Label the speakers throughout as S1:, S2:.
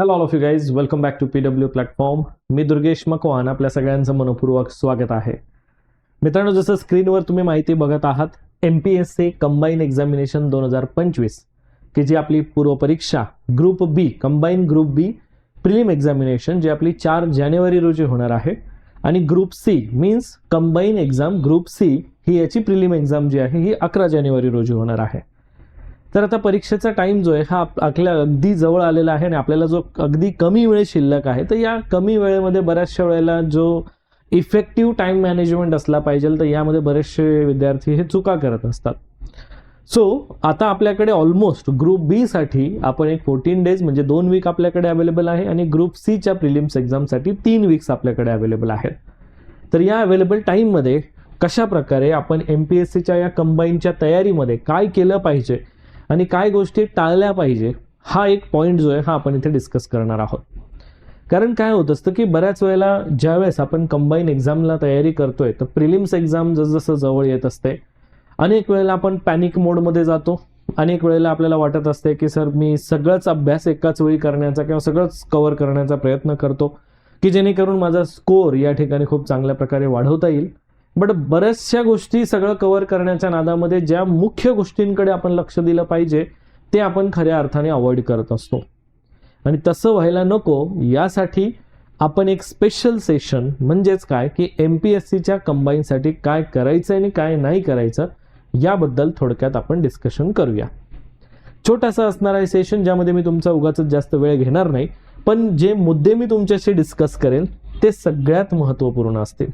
S1: Hello all of you guys welcome back to P W platform मी दुर्गेश मकवान. आपल्या सगळ्यांचं मनपूर्वक स्वागत आहे. मित्रांनो जसं स्क्रीनवर तुम्ही माहिती बघत आहात M P S C combine examination दोन हजार पंचवीस की जी आपली पूर्वपरीक्षा group B combine group B prelim examination जी आपली चार जानेवारी रोजी होणार आहे. आणि group C means combine exam group C ही याची प्रिलिम एक्झाम जी आहे ही अकरा जानेवारी रोजी होणार आहे. तर आता परीक्षेचा टाइम जो आहे हा आपल्या अगदी जवळ आलेला आहे आणि आपल्याला जो अगदी कमी वेळ शिल्लक आहे तर या कमी वेळेमध्ये बऱ्याचशा वेळेला जो इफेक्टिव्ह टाइम मॅनेजमेंट असला पाहिजे तर यामध्ये बरेचसे विद्यार्थी हे चुका करत असतात. सो आता आपल्याकडे ऑलमोस्ट ग्रुप बी साठी आपण एक फोर्टीन डेज म्हणजे दोन वीक आपल्याकडे अवेलेबल आहे आणि ग्रुप सीच्या प्रिलिम्स एक्झामसाठी तीन वीक्स आपल्याकडे अवेलेबल आहेत. तर या अवेलेबल टाईममध्ये कशा प्रकारे आपण एम पी एस सीच्या या कंबाईनच्या तयारीमध्ये काय केलं पाहिजे आणि काय गोष्टी टाळल्या पाहिजे हा एक पॉईंट जो आहे हा आपण इथे डिस्कस करणार आहोत. कारण काय होत असतं की बऱ्याच वेळेला ज्यावेळेस आपण कंबाईन एक्झामला तयारी करतोय तर प्रिलिम्स एक्झाम जसजसं जवळ येत असते. अनेक वेळेला आपण पॅनिक मोडमध्ये जातो. अनेक वेळेला आपल्याला वाटत असते की सर मी सगळंच अभ्यास एकाच वेळी करण्याचा किंवा सगळंच कव्हर करण्याचा प्रयत्न करतो की जेणेकरून माझा स्कोअर या ठिकाणी खूप चांगल्या प्रकारे वाढवता येईल. बट बऱ्याचशा गोष्टी सगळं कव्हर करण्याच्या नादामध्ये ज्या मुख्य गोष्टींकडे आपण लक्ष दिलं पाहिजे ते आपण खऱ्या अर्थाने अवॉइड करत असतो. आणि तसं व्हायला नको यासाठी आपण एक स्पेशल सेशन म्हणजेच काय की एम पी एस सीच्या कंबाईनसाठी काय करायचं आणि काय नाही करायचं याबद्दल थोडक्यात आपण डिस्कशन करूया. छोटासा असणार आहे सेशन ज्यामध्ये मी तुमचा उगाच जास्त वेळ घेणार नाही पण जे मुद्दे मी तुमच्याशी डिस्कस करेन ते सगळ्यात महत्त्वपूर्ण असतील.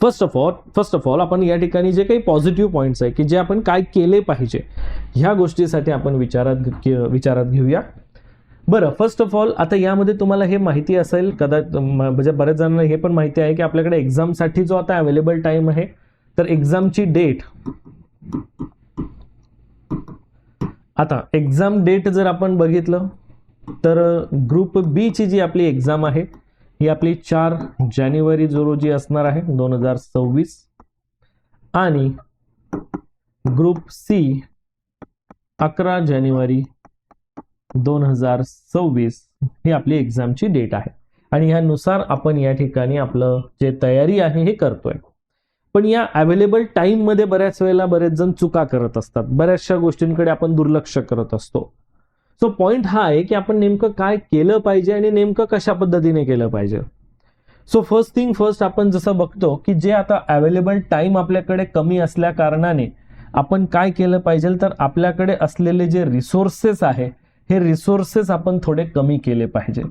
S1: First of all first of all आपण या ठिकाणी जे काही पॉझिटिव्ह पॉईंट्स आहे की जे आपण काय केले पाहिजे ह्या गोष्टीसाठी आपण विचारात घे- विचारात घेऊया. बरं फर्स्ट ऑफ ऑल आता यामध्ये तुम्हाला हे माहिती असेल कदाच म- म्हणजे बऱ्याच जणांना हे पण माहिती आहे की आपल्याकडे एक्झामसाठी जो आता अवेलेबल टाईम आहे तर एक्झामची डेट आता एक्झाम डेट जर आपण बघितलं तर ग्रुप बीची जी आपली एक्झाम आहे ही आपली चार जानेवारी जो रोजी असणार आहे दोन हजार सव्वीस. आणि ग्रुप सी अकरा जानेवारी दोन हजार सव्वीस ही आपली एक्झामची डेट आहे. आणि ह्यानुसार आपण या ठिकाणी आपलं जे तयारी आहे हे करतोय. पण या अवेलेबल टाईममध्ये बऱ्याच वेळेला बरेच जण चुका करत असतात. बऱ्याचशा गोष्टींकडे आपण दुर्लक्ष करत असतो. सो पॉईंट हा आहे की आपण नेमकं काय केलं पाहिजे आणि नेमकं कशा पद्धतीने केलं पाहिजे. सो फर्स्ट थिंग फर्स्ट आपण जसं बघतो की जे आता अवेलेबल टाईम आपल्याकडे कमी असल्या कारणाने आपण काय केलं पाहिजे तर आपल्याकडे असलेले जे रिसोर्सेस आहे हे रिसोर्सेस आपण थोडे कमी केले पाहिजे.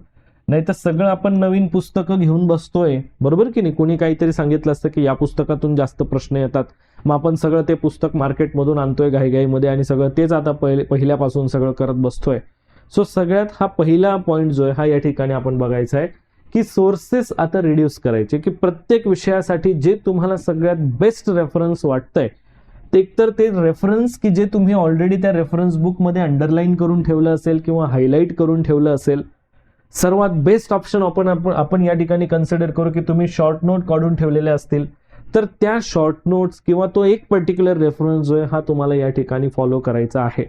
S1: नाही तर सगळं आपण नवीन पुस्तकं घेऊन बसतोय. बरोबर की नाही? कोणी काहीतरी सांगितलं असतं की या पुस्तकातून जास्त प्रश्न येतात. मग आपण सगळं ते पुस्तक मार्केटमधून आणतोय घाईघाईमध्ये आणि सगळं तेच आता पहिले पहिल्यापासून सगळं करत बसतोय. सो सगळ्यात हा पहिला पॉईंट जो आहे हा या ठिकाणी आपण बघायचा आहे की सोर्सेस आता रिड्यूस करायचे की प्रत्येक विषयासाठी जे तुम्हाला सगळ्यात बेस्ट रेफरन्स वाटतंय ते एकतर ते रेफरन्स की जे तुम्ही ऑलरेडी त्या रेफरन्स बुकमध्ये अंडरलाईन करून ठेवलं असेल किंवा हायलाईट करून ठेवलं असेल सर्वात बेस्ट ऑप्शन आपण आपण आपण या ठिकाणी कन्सिडर करू की तुम्ही शॉर्ट नोट काढून ठेवलेले असतील. तर त्या शॉर्ट नोट्स किंवा तो एक पर्टिक्युलर रेफरन्स जो आहे हा तुम्हाला या ठिकाणी फॉलो करायचा आहे.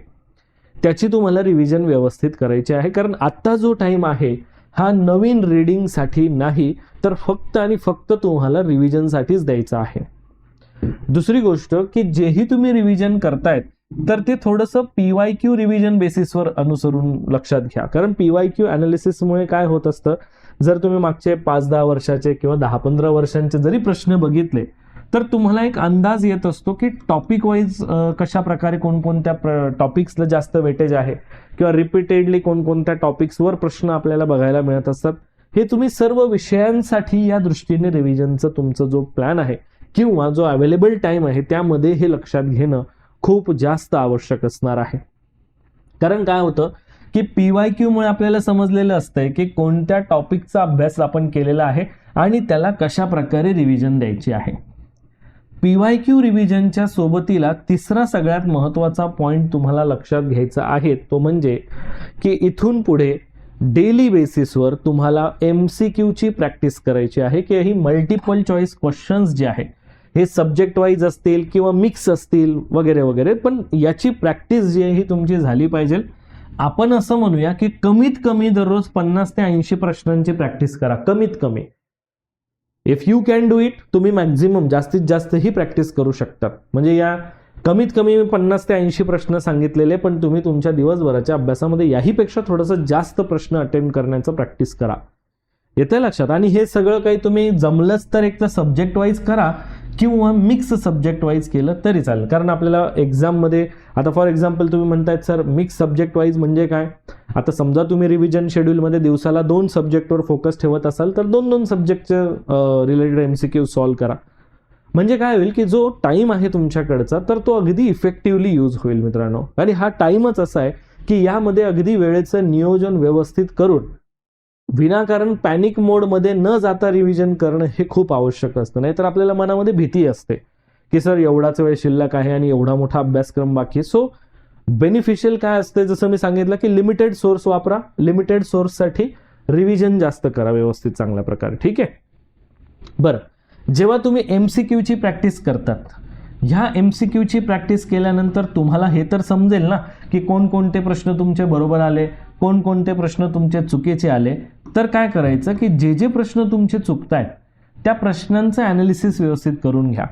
S1: त्याची तुम्हाला रिव्हिजन व्यवस्थित करायची आहे. कारण आत्ता जो टाइम आहे हा नवीन रीडिंगसाठी नाही तर फक्त आणि फक्त तुम्हाला रिव्हिजनसाठीच द्यायचा आहे. दुसरी गोष्ट की जेही तुम्ही रिव्हिजन करतायत तर ते थोडंसं पी वाय क्यू रिव्हिजन बेसिसवर अनुसरून लक्षात घ्या. कारण पी वाय क्यू अनालिसिसमुळे काय होत असतं? जर तुम्ही मागचे पाच दहा वर्षाचे किंवा दहा पंधरा वर्षांचे जरी प्रश्न बघितले तर तुम्हाला एक अंदाज येत असतो की टॉपिक वाईज कशा प्रकारे कोणकोणत्या टॉपिक्सला जास्त वेटेज आहे किंवा रिपीटेडली कोणकोणत्या टॉपिक्सवर प्रश्न आपल्याला बघायला मिळत असतात. हे तुम्ही सर्व विषयांसाठी या दृष्टीने रिव्हिजनचं तुमचं जो प्लॅन आहे किंवा जो अवेलेबल टाइम आहे त्यामध्ये हे लक्षात घेणं खूप जास्त आवश्यक असणार आहे. कारण काय होतं की पी वाय क्यूमुळे आपल्याला समजलेलं असतंय की कोणत्या टॉपिकचा अभ्यास आपण केलेला आहे आणि त्याला कशा प्रकारे रिव्हिजन द्यायची आहे. पी वाय क्यू रिव्हिजनच्या सोबतीला तिसरा सगळ्यात महत्त्वाचा पॉईंट तुम्हाला लक्षात घ्यायचा आहे तो म्हणजे की इथून पुढे डेली बेसिसवर तुम्हाला एम सी क्यूची प्रॅक्टिस करायची आहे की ही मल्टिपल चॉईस क्वेश्चन्स जे आहेत हे सब्जेक्ट वाईज असतील किंवा मिक्स असतील वगैरे वगैरे पण याची प्रॅक्टिस जी आहे ही तुमची झाली पाहिजे. आपण असं म्हणूया की कमीत कमी दररोज पन्नास ते ऐंशी प्रश्नांची प्रॅक्टिस करा कमीत कमी. If you can do it तुम्ही मॅक्झिमम जास्तीत जास्त ही प्रॅक्टिस करू शकता म्हणजे या कमीत कमी मी पन्नास ते ऐंशी प्रश्न सांगितलेले पण तुम्ही तुमच्या दिवसभराच्या अभ्यासामध्ये याहीपेक्षा थोडंसं जास्त प्रश्न अटेंड करण्याचं प्रॅक्टिस करा. येते लक्षात. आणि हे सगळं काही तुम्ही जमलंच तर एक तर सब्जेक्ट वाईज करा किंवा मिक्स सब्जेक्ट वाईज केलं तरी चालेल. कारण आपल्याला एक्झाममध्ये आता फॉर एक्झाम्पल तुम्ही म्हणतायत सर मिक्स सब्जेक्ट वाईज म्हणजे काय? आता समजा तुम्ही रिव्हिजन शेड्यूलमध्ये दिवसाला दोन सब्जेक्टवर फोकस ठेवत असाल तर दोन दोन सब्जेक्टचे related M C Q solve करा. म्हणजे काय होईल की जो टाईम आहे तुमच्याकडचा तर तो अगदी इफेक्टिव्हली यूज होईल मित्रांनो. आणि हा टाईमच असा आहे की यामध्ये अगदी वेळेचं नियोजन व्यवस्थित करून विनाकारण पॅनिक मोडमध्ये न जाता रिव्हिजन करणं हे खूप आवश्यक असतं. नाहीतर आपल्याला मनामध्ये भीती असते की सर एवढाच वेळ शिल्लक आहे आणि एवढा मोठा अभ्यासक्रम बाकी आहे. सो बेनिफिशियल काय असते? जसं मी सांगितलं की लिमिटेड सोर्स वापरा. लिमिटेड सोर्ससाठी रिव्हिजन जास्त करा व्यवस्थित चांगल्या प्रकारे. ठीक आहे? बरं. जेव्हा तुम्ही एम सी क्यूची प्रॅक्टिस करतात ह्या एम सी क्यूची प्रॅक्टिस केल्यानंतर तुम्हाला हे तर समजेल ना की कोणकोणते प्रश्न तुमचे बरोबर आले कोणकोणते प्रश्न तुमचे चुकीचे आले तर काय करायचं की जे जे प्रश्न तुमचे चुकत आहेत त्या प्रश्नांचं ॲनालिसिस व्यवस्थित करून घ्या.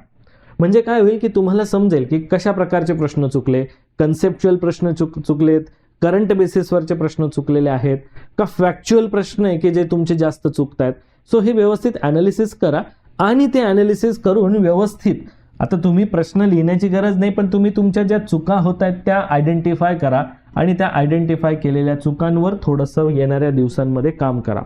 S1: म्हणजे काय होईल की तुम्हाला समजेल की कशा प्रकारचे प्रश्न चुकले कन्सेप्च्युअल प्रश्न चुक चुकलेत करंट बेसिसवरचे प्रश्न चुकलेले आहेत का फॅक्च्युअल प्रश्न आहे की जे तुमचे जास्त चुकत आहेत सो हे व्यवस्थित ॲनालिसिस करा आणि ते ॲनालिसिस करून व्यवस्थित. आता तुम्ही प्रश्न लिहिण्याची गरज नाही पण तुम्ही तुमच्या ज्या चुका होत आहेत त्या आयडेंटिफाय करा. आणि त्या आयडेंटिफाय केलेल्या चुकांवर थोडंसं येणाऱ्या दिवसांमध्ये काम करा.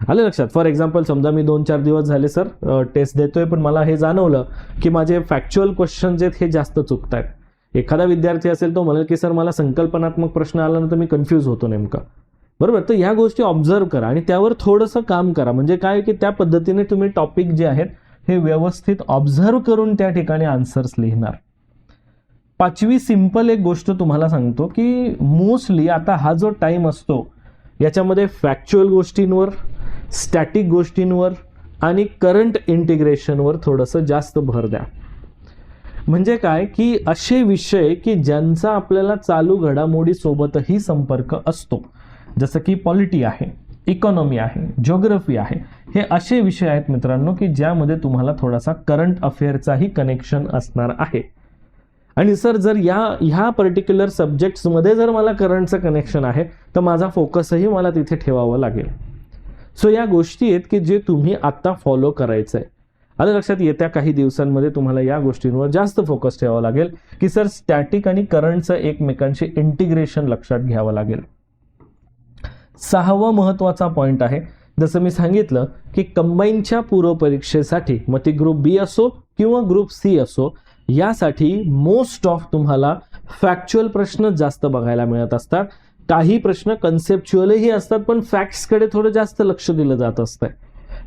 S1: आलं लक्षात? फॉर एक्झाम्पल समजा मी दोन चार दिवस झाले सर टेस्ट देतोय पण मला हे जाणवलं की माझे फॅक्च्युअल क्वेश्चन आहेत हे जास्त चुकत आहेत एखादा विद्यार्थी असेल तो म्हणेल की सर मला संकल्पनात्मक प्रश्न आला तर मी कन्फ्यूज होतो नेमका. बरोबर? तर ह्या गोष्टी ऑब्झर्व करा आणि त्यावर थोडंसं काम करा. म्हणजे काय की त्या पद्धतीने तुम्ही टॉपिक जे आहेत हे व्यवस्थित ऑब्झर्व करून त्या ठिकाणी आन्सर्स लिहिणार. पाचवी सिंपल एक गोष्ट तुम्हाला सांगतो की मोस्टली आता हा जो टाईम असतो याच्यामध्ये फॅक्च्युअल गोष्टींवर स्टॅटिक गोष्टींवर आणि करंट इंटिग्रेशनवर थोडंसं जास्त भर द्या. म्हणजे काय? की असे विषय की ज्यांचा आपल्याला चालू घडामोडीसोबतही संपर्क असतो. जसं की पॉलिटी आहे इकॉनॉमी आहे ज्योग्रफी आहे हे असे विषय आहेत मित्रांनो की ज्यामध्ये तुम्हाला थोडासा करंट अफेअरचाही कनेक्शन असणार आहे. आणि सर जर या ह्या पर्टिक्युलर सब्जेक्ट्समध्ये जर मला करंटचं कनेक्शन आहे तर माझा फोकसही मला तिथे ठेवावं लागेल. सो या गोष्टी आहेत की जे तुम्ही आत्ता फॉलो करायचं आहे आता लक्षात येत्या काही दिवसांमध्ये तुम्हाला या गोष्टींवर जास्त फोकस ठेवावा लागेल की सर स्टॅटिक आणि करंटचं एकमेकांशी इंटिग्रेशन लक्षात घ्यावं लागेल. सहावा महत्त्वाचा पॉईंट आहे. जसं मी सांगितलं की कंबाईनच्या पूर्वपरीक्षेसाठी मग ती ग्रुप बी असो किंवा ग्रुप सी असो यासाठी मोस्ट ऑफ तुम्हाला फॅक्च्युअल प्रश्न जास्त बघायला मिळत असतात. काही प्रश्न कन्सेप्च्युअलही असतात पण फॅक्ट्सकडे थोडं जास्त लक्ष दिलं जात असतं.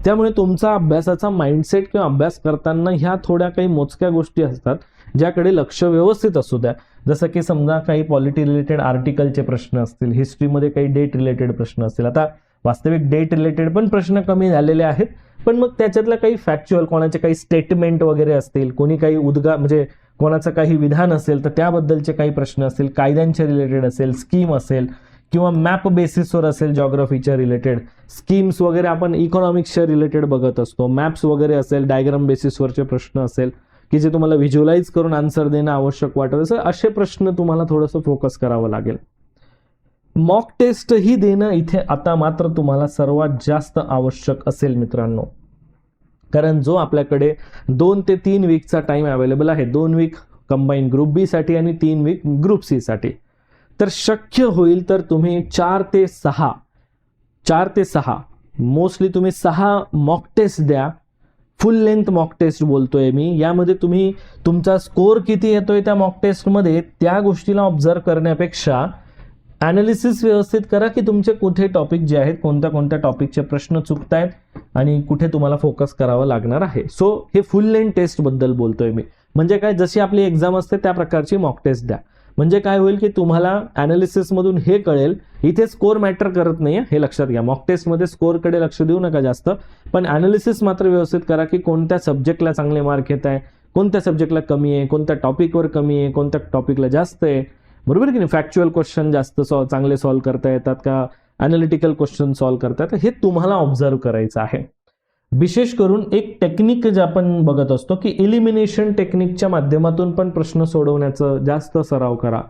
S1: त्यामुळे तुमचा अभ्यासाचा माइंडसेट किंवा अभ्यास करताना ह्या थोड्या काही मोजक्या गोष्टी असतात ज्याकडे लक्ष व्यवस्थित असू द्या. जसं की समजा काही पॉलिटी रिलेटेड आर्टिकलचे प्रश्न असतील हिस्ट्रीमध्ये काही डेट रिलेटेड प्रश्न असतील. आता वास्तविक डेट रिलेटेड पण प्रश्न कमी झालेले आहेत. पण मग त्याच्यातल्या काही फॅक्च्युअल कोणाचे काही स्टेटमेंट वगैरे असतील कोणी काही उद्गा म्हणजे कोणाचं काही विधान असेल तर त्याबद्दलचे काही प्रश्न असतील कायद्यांच्या रिलेटेड असेल स्कीम असेल किंवा मॅप बेसिसवर असेल जॉग्रफीच्या रिलेटेड स्कीम्स वगैरे आपण इकॉनॉमिक्सच्या रिलेटेड बघत असतो. मॅप्स वगैरे असेल डायग्राम बेसिसवरचे प्रश्न असेल की जे तुम्हाला व्हिज्युअलाइज करून आन्सर देणं आवश्यक वाटत असेल असे प्रश्न तुम्हाला थोडंसं फोकस करावं लागेल. मॉक टेस्टही देणं इथे आता मात्र तुम्हाला सर्वात जास्त आवश्यक असेल मित्रांनो. कारण जो आपल्याकडे दोन ते तीन वीकचा टाइम अवेलेबल आहे दोन वीक कंबाईन ग्रुप बीसाठी आणि तीन वीक ग्रुप सीसाठी तर शक्य होईल तर तुम्ही चार ते सहा चार ते सहा मोस्टली तुम्ही सहा मॉक टेस्ट द्या. फुल लेंथ मॉक टेस्ट बोलतोय मी. यामध्ये तुम्ही तुमचा स्कोअर किती येतोय त्या मॉक टेस्टमध्ये त्या गोष्टीला ऑब्झर्व करण्यापेक्षा ॲनालिसिस व्यवस्थित करा की तुमचे कुठे टॉपिक जे आहेत कोणत्या कोणत्या टॉपिकचे प्रश्न चुकतायत आणि कुठे तुम्हाला फोकस करावं लागणार आहे. सो हे फुल लेन टेस्टबद्दल बोलतोय मी. म्हणजे काय जशी आपली एक्झाम असते त्या प्रकारची मॉक टेस्ट द्या. म्हणजे काय होईल की तुम्हाला ॲनालिसिसमधून हे कळेल इथे स्कोर मॅटर करत नाही हे लक्षात घ्या. मॉक टेस्टमध्ये स्कोरकडे लक्ष देऊ नका जास्त. पण ॲनालिसिस मात्र व्यवस्थित करा की कोणत्या सब्जेक्टला चांगले मार्क येत आहे कोणत्या सब्जेक्टला कमी आहे कोणत्या टॉपिकवर कमी आहे कोणत्या टॉपिकला जास्त आहे. बरोबर की नाही? फॅक्च्युअल क्वेश्चन जास्त सॉल्व चांगले सॉल्व करता येतात का? अनालिटिकल क्वेश्चन सॉल्व करता येतात. हे तुम्हाला ऑब्झर्व करायचं आहे. विशेष करून एक टेक्निक जे आपण बघत असतो की एलिमिनेशन टेक्निकच्या माध्यमातून पण प्रश्न सोडवण्याचं जास्त सराव करा.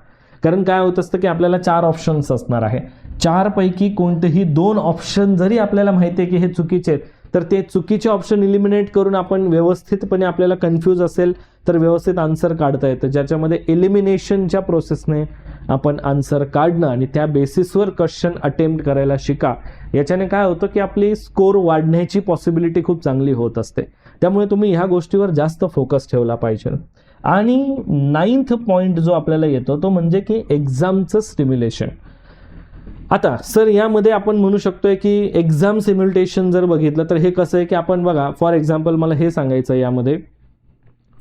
S1: कारण काय होत असतं की आपल्याला चार ऑप्शन्स असणार आहे. चारपैकी कोणतेही दोन ऑप्शन जरी आपल्याला माहिती आहे की हे चुकीचे आहेत तर ते चुकीचे ऑप्शन इलिमिनेट करून आपण व्यवस्थितपणे आपल्याला कन्फ्यूज असेल तर व्यवस्थित आन्सर काढता येतं. ज्याच्यामध्ये एलिमिनेशनच्या प्रोसेसने आपण आन्सर काढणं आणि त्या बेसिसवर क्वेश्चन अटेम्प्ट करायला शिका. याच्याने काय होतं की आपली स्कोर वाढण्याची पॉसिबिलिटी खूप चांगली होत असते. त्यामुळे तुम्ही ह्या गोष्टीवर जास्त फोकस ठेवला पाहिजे. आणि नाईन्थ पॉईंट जो आपल्याला येतो तो म्हणजे की एक्झामचं स्टिम्युलेशन आता सर यामध्ये आपण म्हणू शकतोय की एक्झाम सिम्युलटेशन जर बघितलं तर हे कसं आहे की आपण बघा फॉर एक्झाम्पल मला हे सांगायचं आहे यामध्ये.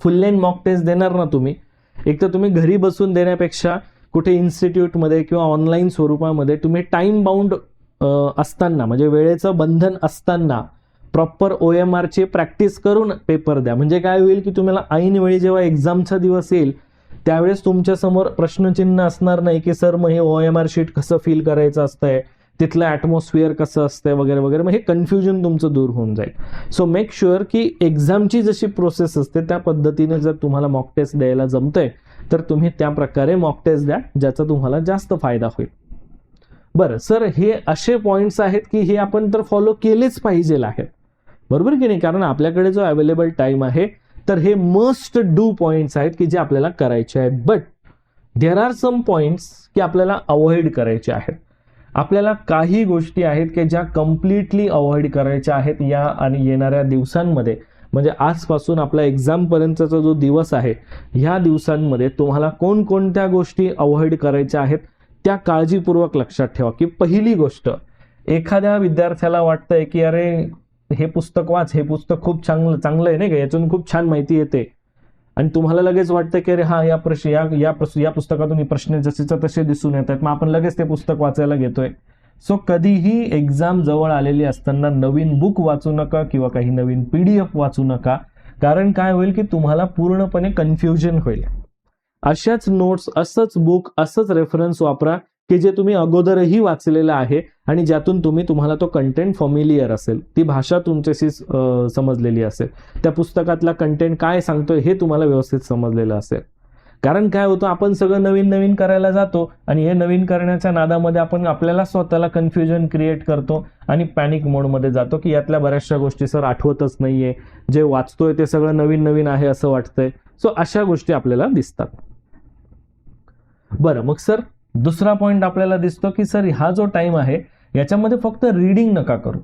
S1: फुल लेन मॉक टेस्ट देणार ना तुम्ही? एक तर तुम्ही घरी बसून देण्यापेक्षा कुठे इन्स्टिट्यूटमध्ये किंवा ऑनलाईन स्वरूपामध्ये तुम्ही टाईम बाउंड असताना म्हणजे वेळेचं बंधन असताना प्रॉपर ओ एम आरची प्रॅक्टिस करून पेपर द्या. म्हणजे काय होईल की तुम्हाला ऐनवेळी जेव्हा एक्झामचा दिवस येईल त्यावेळेस तुमच्यासमोर प्रश्नचिन्ह असणार नाही की सर मग हे ओ एम आर शीट कसं फील करायचं असतंय? तिथलं ॲटमॉस्फिअर कसं असतंय? वगैरे वगैरे. मग हे कन्फ्युजन तुमचं दूर होऊन जाईल. सो मेक शुअर की एक्झामची जशी प्रोसेस असते त्या पद्धतीने जर तुम्हाला मॉक टेस्ट द्यायला जमतंय तर तुम्ही त्या प्रकारे मॉक टेस्ट द्या ज्याचा तुम्हाला जास्त फायदा होईल. बरं सर हे असे पॉईंट्स आहेत की हे आपण तर फॉलो केलेच पाहिजे आहेत. बरोबर की नाही? कारण आपल्याकडे जो अवेलेबल टाइम आहे तर हे मस्ट डू पॉईंट्स आहेत की जे आपल्याला करायचे आहेत. But there are some points की आपल्याला अवॉइड करायचे आहेत. आपल्याला काही गोष्टी आहेत की ज्या कम्प्लिटली अवॉइड करायच्या आहेत या आणि येणाऱ्या दिवसांमध्ये. म्हणजे आजपासून आपला एक्झामपर्यंतचा जो दिवस आहे ह्या दिवसांमध्ये तुम्हाला कोणकोणत्या गोष्टी अवॉइड करायच्या आहेत त्या काळजीपूर्वक लक्षात ठेवा. की पहिली गोष्ट एखाद्या विद्यार्थ्याला वाटतंय की अरे हे पुस्तक वाच. हे पुस्तक खूप चांगलं चांगलं आहे नाही का? यातून खूप छान माहिती येते. आणि तुम्हाला लगेच वाटतं की अरे हा या प्रश्न या या प्रश्न या पुस्तकातून हे प्रश्न जसेचा तसे दिसून येत आहेत मग आपण लगेच ते पुस्तक वाचायला घेतोय. सो कधीही एक्झाम जवळ आलेली असताना नवीन बुक वाचू नका किंवा काही नवीन पी डी एफ वाचू नका. कारण काय होईल की तुम्हाला पूर्णपणे कन्फ्युजन होईल. अशाच नोट्स असंच बुक असंच रेफरन्स वापरा. की जे तुम्ही अगोदरही वाचलेलं आहे आणि ज्यातून तुम्ही तुम्हाला तो कंटेंट फॉमिलियर असेल. ती भाषा तुमच्याशी समजलेली असेल. त्या पुस्तकातला कंटेंट काय सांगतोय हे तुम्हाला व्यवस्थित समजलेलं असेल. कारण काय होतं आपण सगळं नवीन नवीन करायला जातो आणि हे नवीन करण्याच्या नादामध्ये आपण आपल्याला स्वतःला कन्फ्युजन क्रिएट करतो आणि पॅनिक मोडमध्ये जातो की यातल्या बऱ्याचशा गोष्टी सर आठवतच नाहीये. जे वाचतोय ते सगळं नवीन नवीन आहे असं वाटतंय. सो अशा गोष्टी आपल्याला दिसतात. बरं मग सर दुसरा पॉईंट आपल्याला दिसतो की सर हा जो टाइम आहे याच्यामध्ये फक्त रीडिंग नका करू.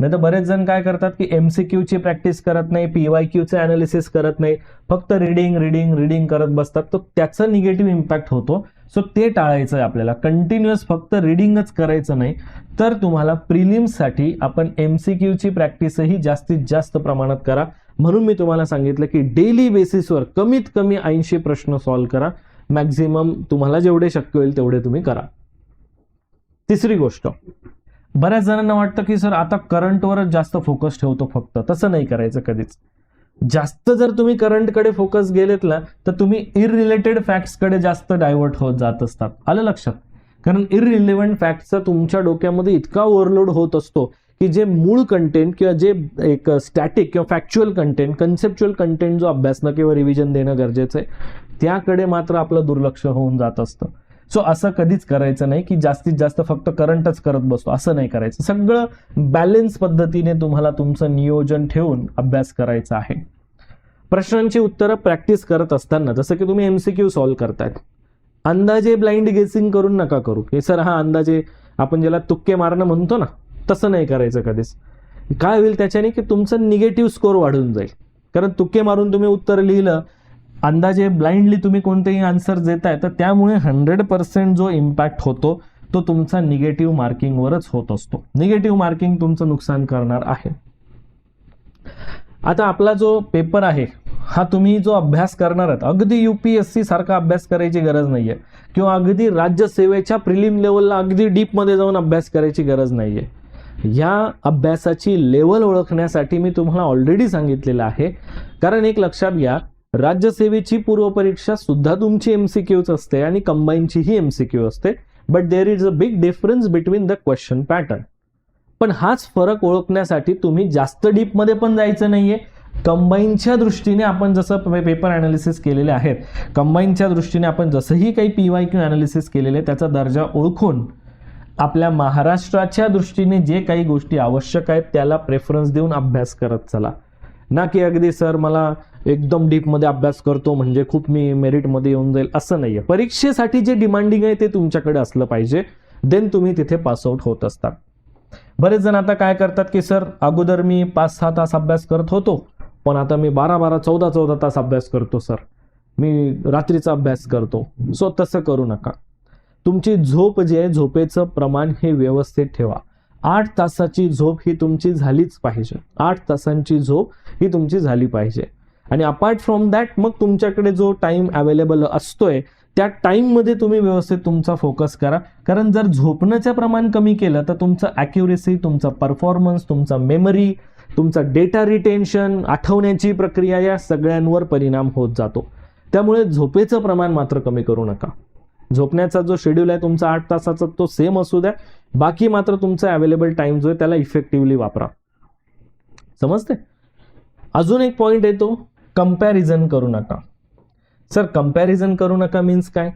S1: नाही तर बरेच जण काय करतात की एम सी क्यूची प्रॅक्टिस करत नाही पी वाय क्यूचे अनालिसिस करत नाही फक्त रिडिंग रिडिंग रिडिंग करत बसतात. तर त्याचा निगेटिव्ह इम्पॅक्ट होतो. सो ते टाळायचं आहे आपल्याला. कंटिन्युअस फक्त रिडिंगच करायचं नाही. तर तुम्हाला प्रिलिम्ससाठी आपण एम सी क्यूची प्रॅक्टिसही जास्तीत जास्त प्रमाणात करा. म्हणून मी तुम्हाला सांगितलं की डेली बेसिसवर कमीत कमी ऐंशी प्रश्न सॉल्व्ह करा. मॅक्झिमम तुम्हाला जेवढे शक्य होईल तेवढे तुम्ही करा. तिसरी गोष्ट बऱ्याच जणांना वाटतं की सर आता करंटवरच जास्त फोकस ठेवतो फक्त. तसं नाही करायचं कधीच. जास्त जर तुम्ही करंटकडे फोकस गेलेत ना तर तुम्ही इररिलेटेड फॅक्ट्सकडे जास्त डायव्हर्ट होत जात असतात. आलं लक्षात? कारण इरिलेव्हंट फॅक्टचा तुमच्या डोक्यामध्ये इतका ओव्हरलोड होत असतो की जे मूळ कंटेंट किंवा जे एक स्टॅटिक किंवा फॅक्च्युअल कंटेंट कन्सेप्च्युअल कंटेंट जो अभ्यासनं किंवा रिव्हिजन देणं गरजेचं आहे त्याकडे मात्र आपलं दुर्लक्ष होऊन जात असतं. सो असं कधीच करायचं नाही की जास्तीत जास्त फक्त करंटच करत बसतो. असं नाही करायचं. सगळं बॅलेन्स पद्धतीने तुम्हाला तुमचं नियोजन ठेवून अभ्यास करायचा आहे. प्रश्नांची उत्तरं प्रॅक्टिस करत असताना जसं की तुम्ही एमसीक्यू सॉल्व्ह करतायत. अंदाजे ब्लाइंड गेसिंग करून नका करू. हे सर हा अंदाजे आपण ज्याला तुक्के मारणं म्हणतो ना तसं नाही करायचं कधीच. काय होईल त्याच्याने की तुमचं निगेटिव्ह स्कोर वाढून जाईल. कारण तुक्के मारून तुम्ही उत्तर लिहिलं अंदाजे ब्लाइंडली तुम्ही कोणतेही आन्सर देताय तर त्यामुळे हंड्रेड पर्सेंट जो इम्पॅक्ट होतो तो तुमचा निगेटिव्ह मार्किंगवरच होत असतो. निगेटिव्ह मार्किंग तुमचं नुकसान करणार आहे. आता आपला जो पेपर आहे हा तुम्ही जो अभ्यास करणार आहात अगदी यू पी एस सी सारखा अभ्यास करायची गरज नाहीये. किंवा अगदी राज्यसेवेच्या प्रिलिम लेवलला अगदी डीपमध्ये जाऊन अभ्यास करायची गरज नाहीये. या अभ्यासाची लेवल ओळखण्यासाठी मी तुम्हाला ऑलरेडी सांगितलेलं आहे. कारण एक लक्षात घ्या राज्यसेवेची पूर्वपरीक्षा सुद्धा तुमची एमसीक्यूच असते आणि कंबाईनचीही एमसीक्यू असते. But there is a big difference between the question pattern पण हाच फरक ओळखण्यासाठी तुम्ही जास्त डीपमध्ये पण जायचं नाहीये. कंबाईनच्या दृष्टीने आपण जसं पेपर अनालिसिस केलेले आहेत कंबाईनच्या दृष्टीने आपण जसंही काही पी वाय क्यू अनालिसिस केलेले त्याचा दर्जा ओळखून आपल्या महाराष्ट्राच्या दृष्टीने जे काही गोष्टी आवश्यक आहेत त्याला प्रेफरन्स देऊन अभ्यास करत चला. ना की अगदी सर मला एकदम डीपमध्ये अभ्यास करतो म्हणजे खूप मी मेरिटमध्ये येऊन जाईल असं नाही आहे परीक्षेसाठी जे डिमांडिंग आहे ते तुमच्याकडे असलं पाहिजे. देन तुम्ही तिथे पासआउट होत असतात बरेच जण आता काय करतात की सर अगोदर मी पाच सहा तास अभ्यास करत होतो पण आता मी बारा बारा चौदा चौदा तास अभ्यास करतो सर. मी रात्रीचा अभ्यास करतो. सो तसं करू नका. तुमची झोप जी आहे झोपेचं प्रमाण हे व्यवस्थित ठेवा. आठ तासाची झोप ही तुमची झालीच पाहिजे. आठ तासांची झोप ही तुमची झाली पाहिजे. आणि अपार्ट फ्रॉम दॅट मग तुमच्याकडे जो टाइम अवेलेबल असतोय त्या टाईममध्ये तुम्ही व्यवस्थित तुमचा फोकस करा. कारण जर झोपण्याचं प्रमाण कमी केलं तर तुमचं ॲक्युरेसी तुमचा परफॉर्मन्स तुमचा मेमरी तुमचा डेटा रिटेन्शन आठवण्याची प्रक्रिया या सगळ्यांवर परिणाम होत जातो. त्यामुळे झोपेचं प्रमाण मात्र कमी करू नका. झोपण्याचा जो शेड्यूल आहे तुमचा आठ तासाचा तो सेम असू द्या. बाकी मात्र तुमचा अवेलेबल टाइम जो आहे त्याला इफेक्टिव्हली वापरा. समजते अजून एक पॉईंट येतो. कंपॅरिझन करू नका. सर कंपॅरिझन करू नका मीन्स काय?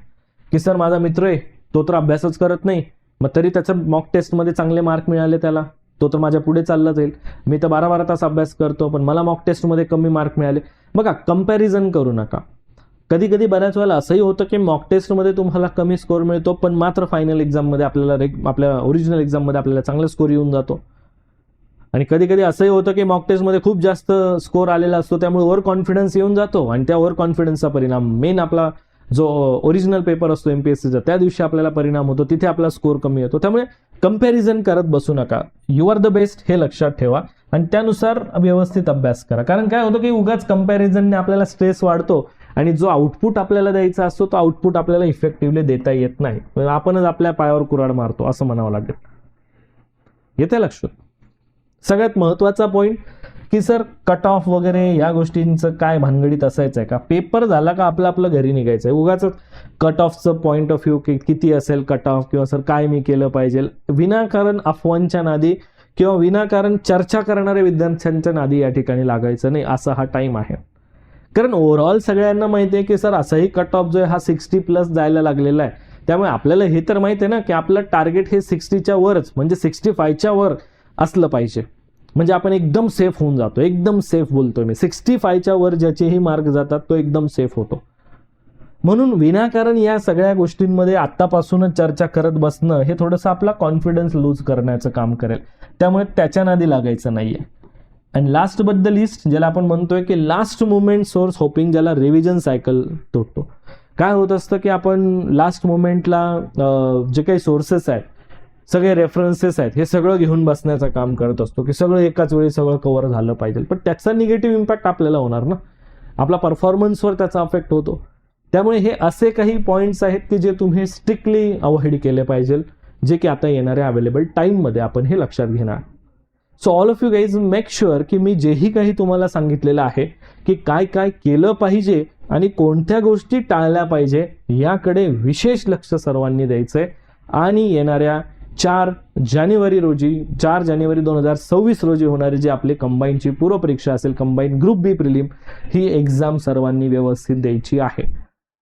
S1: की सर माझा मित्र आहे तो तर अभ्यासच करत नाही. मग तरी त्याचं मॉक टेस्टमध्ये चांगले मार्क मिळाले त्याला. तो तर माझ्या पुढे चालला जाईल. मी तर बारा बारा तास अभ्यास करतो पण मला मॉक टेस्टमध्ये कमी मार्क मिळाले. बघा कंपॅरिझन करू नका. कधी कधी बऱ्याच वेळेला असंही होतं की मॉक टेस्टमध्ये तुम्हाला कमी स्कोर मिळतो पण मात्र फायनल एक्झाममध्ये आपल्याला रेग आपल्या ओरिजिनल एक्झाममध्ये आपल्याला चांगला स्कोर येऊन जातो. आणि कधी कधी असंही होतं की मॉक टेस्टमध्ये खूप जास्त स्कोर आलेला असतो त्यामुळे ओव्हर कॉन्फिडन्स येऊन जातो आणि त्या ओव्हर कॉन्फिडन्सचा परिणाम मेन आपला जो ओरिजिनल पेपर असतो एमपीएससीचा त्या दिवशी आपल्याला परिणाम होतो तिथे आपला स्कोर कमी येतो. त्यामुळे कंपॅरिझन करत बसू नका. यू आर द बेस्ट हे लक्षात ठेवा आणि त्यानुसार व्यवस्थित अभ्यास करा. कारण काय होतं की उगाच कम्पॅरिझनने आपल्याला स्ट्रेस वाढतो आणि जो आउटपुट आपल्याला द्यायचा असतो तो आउटपुट आपल्याला इफेक्टिव्हली देता येत नाही. म्हणजे आपणच आपल्या पायावर कुराड मारतो असं म्हणावं लागेल. येते लक्षात? सगळ्यात महत्त्वाचा पॉईंट की सर कट ऑफ वगैरे या गोष्टींचं काय भानगडीत असायचं आहे का? पेपर झाला का आपलं आपलं घरी निघायचं आहे उगाच कट ऑफचं पॉईंट ऑफ व्ह्यू की किती असेल कट ऑफ किंवा सर काय मी केलं पाहिजे? विनाकारण अफवांच्या नादी किंवा विनाकारण चर्चा करणाऱ्या विद्यार्थ्यांच्या नादी या ठिकाणी लागायचं नाही असा हा टाईम आहे. कारण ओव्हरऑल सगळ्यांना माहिती आहे की सर असाही कट ऑफ जो आहे हा सिक्स्टी प्लस जायला लागलेला आहे. त्यामुळे आपल्याला हे तर माहिती आहे ना की आपलं टार्गेट हे सिक्स्टीच्या वरच म्हणजे सिक्स्टी फायच्या वर असलं पाहिजे. म्हणजे आपण एकदम सेफ होऊन जातो. एकदम सेफ बोलतोय मी. सिक्स्टी फायच्या वर ज्याचेही मार्क जातात तो एकदम सेफ होतो. म्हणून विनाकारण या सगळ्या गोष्टींमध्ये आत्तापासूनच चर्चा करत बसणं हे थोडंसं आपला कॉन्फिडन्स लूज करण्याचं काम करेल. त्यामुळे त्याच्या नादी लागायचं नाहीये. आणि लास्ट बट द लिस्ट ज्याला आपण म्हणतोय की लास्ट मुवमेंट सोर्स होपिंग ज्याला रिव्हिजन सायकल तोडतो. काय होत असतं की आपण लास्ट मुमेंटला जे काही सोर्सेस आहेत सगळे रेफरन्सेस आहेत. हे सगळं घेऊन बसण्याचं काम करत असतो की सगळं एकाच वेळी सगळं कव्हर झालं पाहिजे. पण त्याचा निगेटिव्ह इम्पॅक्ट आपल्याला होणार ना? आपला परफॉर्मन्सवर त्याचा अफेक्ट होतो. त्यामुळे हे असे काही पॉईंट्स आहेत की जे तुम्ही स्ट्रिक्टली अवॉइड केले पाहिजे जे की आता येणाऱ्या अवेलेबल टाईममध्ये आपण हे लक्षात घेणार. So all of you guys make sure की मी जेही काही तुम्हाला सांगितलेलं आहे की काय काय केलं पाहिजे आणि कोणत्या गोष्टी टाळल्या पाहिजे याकडे विशेष लक्ष सर्वांनी द्यायचं आहे आणि येणाऱ्या चार जानेवारी रोजी चार जानेवारी दोन हजार सव्वीस रोजी होणारी जी आपली कंबाईनची पूर्वपरीक्षा असेल कंबाईन ग्रुप बी प्रिलिम ही एक्झाम सर्वांनी व्यवस्थित द्यायची आहे.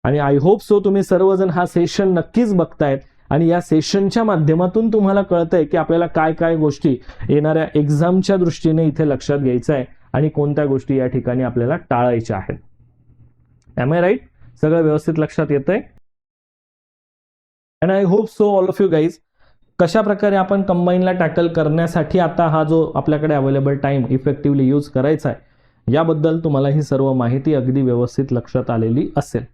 S1: आणि आय होप सो तुम्ही सर्वजण हा सेशन नक्कीच बघतायत. आणि या सेशनच्या माध्यमातून तुम्हाला कळतंय की आपल्याला काय काय गोष्टी येणाऱ्या एक्झामच्या दृष्टीने इथे लक्षात घ्यायचं आहे आणि कोणत्या गोष्टी या ठिकाणी आपल्याला टाळायच्या आहेत. एम आय राईट सगळं व्यवस्थित लक्षात येतंय? And I hope so all of you guys कशा प्रकारे आपण कंबाईनला टॅकल करण्यासाठी आता हा जो आपल्याकडे अवेलेबल टाईम इफेक्टिव्हली यूज करायचा आहे याबद्दल तुम्हाला ही सर्व माहिती अगदी व्यवस्थित लक्षात आलेली असेल.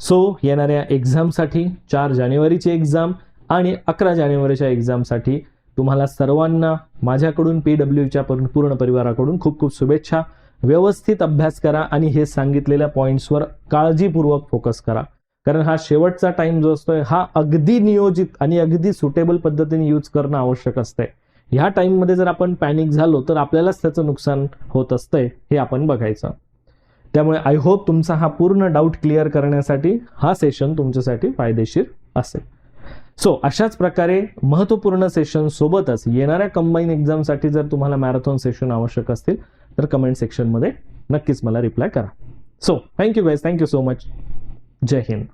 S1: सो येणाऱ्या एक्झामसाठी चार जानेवारीची एक्झाम आणि अकरा जानेवारीच्या एक्झामसाठी तुम्हाला सर्वांना माझ्याकडून पी डब्ल्यूच्या पूर्ण परिवाराकडून खूप खूप शुभेच्छा. व्यवस्थित अभ्यास करा आणि हे सांगितलेल्या पॉईंट्सवर काळजीपूर्वक फोकस करा. कारण हा शेवटचा टाइम जो असतोय हा अगदी नियोजित आणि अगदी सुटेबल पद्धतीने यूज करणं आवश्यक असतंय. ह्या टाइममध्ये जर आपण पॅनिक झालो तर आपल्यालाच त्याचं नुकसान होत असतंय हे आपण बघायचं. त्यामुळे आय होप तुमचा हा पूर्ण डाऊट क्लिअर करण्यासाठी हा सेशन तुमच्यासाठी फायदेशीर असेल. सो अशाच प्रकारे महत्त्वपूर्ण सेशन सोबतच येणाऱ्या कंबाईन एक्झामसाठी जर तुम्हाला मॅरेथॉन सेशन आवश्यक असतील तर कमेंट सेक्शनमध्ये नक्कीच मला रिप्लाय करा. So thank you guys thank you so much Jai Hind.